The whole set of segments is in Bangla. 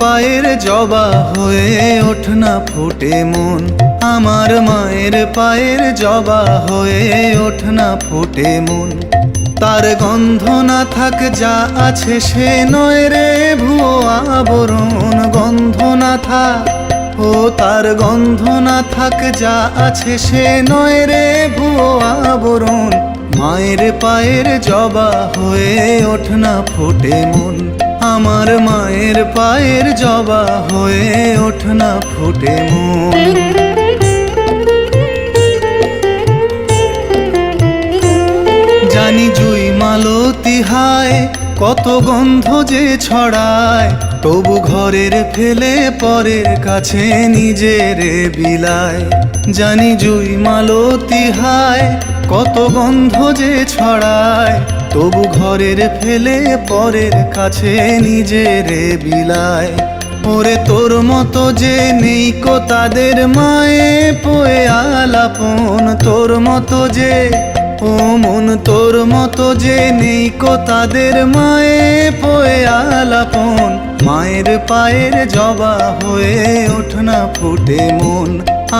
পায়ের জবা হয়ে ওঠ না ফুটে মন। আমার মায়ের পায়ের জবা হয়ে ওঠ না ফুটে মন। তার গন্ধ না থাক যা আছে সে নয় রে ভুয়ো আবরণ। গন্ধ না থাক, ও তার গন্ধ না থাক যা আছে সে নয় রে ভুয়ো আবরণ। মায়ের পায়ের জবা হয়ে ওঠ না ফুটে মন। আমার মায়ের পায়ের জবা হয়ে ওঠ না ফুটে মন। জানি জুই মালতি হায়, কত গন্ধ যে ছড়ায়, তবু ঘরের ফেলে পরের কাছে নিজের বিলায়। জানি জুই মালতি হায়, কত গন্ধ যে ছড়ায় তবু ঘরের ফেলে পরের কাছে নিজের বিলায় ওরে তোর মতো যে নেই কো তাদের মায়ে পোয়ে আলাপন। তোর মতো যে, ও মন তোর মতো যে নেই কো তাদের মায়ে পোয়ে আলাপন। মায়ের পায়ের জবা হয়ে ওঠ না ফুটে মন।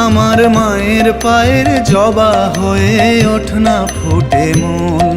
আমার মায়ের পায়ের জবা হয়ে ওঠ না ফুটে মন।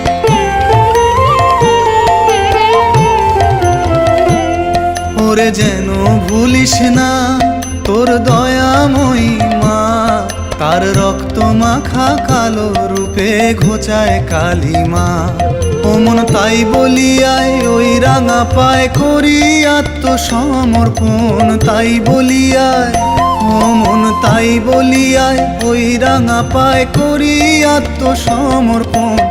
ওরে যেন ভুলিস না, তোর দয়াময়ী মা তার রক্ত মাখা কালো রূপে ঘোচায় কালিমা। ওমন তাই বলিয়ায় ওই রাঙা পায় করি আত্মসমর্পণ, তাই বলিয়ায়। ওমন তাই বলিয়ায় ওই রাঙা পায় করি আত্মসমর্পণ।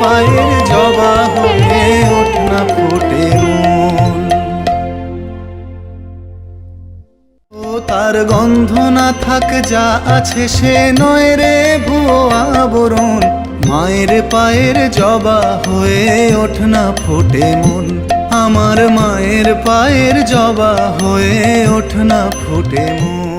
পায়ের জবা হয়ে ওঠ না ফুটে তার গন্ধ না থাক, যা আছে সে নয় রে ভুয়ো আবরণ। মায়ের পায়ের জবা হয়ে ওঠ না ফুটে মন। আমার মায়ের পায়ের জবা হয়ে ওঠ না ফুটে মন।